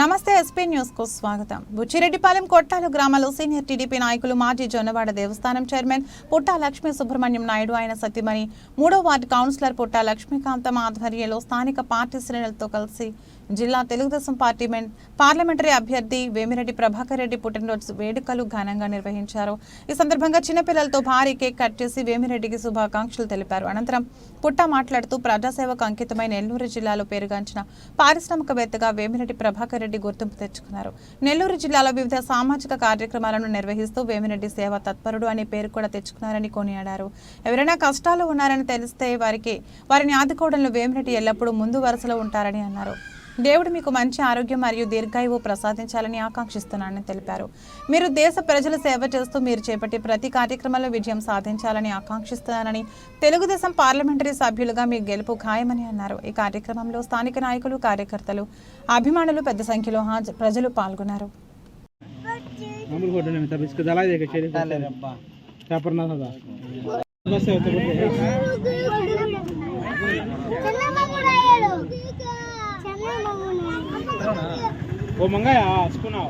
నమస్తే ఎస్పీ న్యూస్కు స్వాగతం. బుచ్చిరెడ్డిపాలెం కొట్టాలు గ్రామంలో సీనియర్ టీడీపీ నాయకులు మాజీ జొన్నవాడ దేవస్థానం చైర్మన్ పుట్టా లక్ష్మీ సుబ్రహ్మణ్యం నాయుడు ఆయన సత్యమణి మూడో వార్డు కౌన్సిలర్ పుట్టా లక్ష్మీకాంతం ఆధ్వర్యంలో స్థానిక పార్టీ శ్రేణులతో కలిసి జిల్లా తెలుగుదేశం పార్టీ పార్లమెంటరీ అభ్యర్థి వేమిరెడ్డి ప్రభాకర్ రెడ్డి పుట్టినరోజు వేడుకలు ఘనంగా నిర్వహించారు. ఈ సందర్భంగా చిన్నపిల్లలతో భారీ కేక్ కట్ చేసి వేమిరెడ్డికి శుభాకాంక్షలు తెలిపారు. అనంతరం పుట్ట మాట్లాడుతూ ప్రజాసేవకు అంకితమైన నెల్లూరు జిల్లాలో పేరుగాంచిన పారిశ్రామికవేత్తగా వేమిరెడ్డి ప్రభాకర్ రెడ్డి గుర్తింపు తెచ్చుకున్నారు. నెల్లూరు జిల్లాలో వివిధ సామాజిక కార్యక్రమాలను నిర్వహిస్తూ వేమిరెడ్డి సేవ తత్పరుడు అనే పేరు కూడా తెచ్చుకున్నారని కొనియాడారు. ఎవరైనా కష్టాలు ఉన్నారని తెలిస్తే వారికి వారిని ఆదుకోవడంలో వేమిరెడ్డి ఎల్లప్పుడూ ముందు వరుసలో ఉంటారని అన్నారు. దేవుడు మీకు మంచి ఆరోగ్యం మరియు దీర్ఘాయువు ప్రసాదించాలని ఆకాంక్షిస్తున్నానని తెలిపారు. మీరు దేశ ప్రజల సేవ చేస్తూ మీరు చేపట్టే ప్రతి కార్యక్రమంలో విజయం సాధించాలని ఆకాంక్షిస్తున్నానని తెలుగుదేశం పార్లమెంటరీ సభ్యులుగా మీ గెలుపు ఖాయమని అన్నారు. ఈ కార్యక్రమంలో స్థానిక నాయకులు కార్యకర్తలు అభిమానులు పెద్ద సంఖ్యలో హాజ ప్రజలు పాల్గొన్నారు. वो मंगाया आज को ना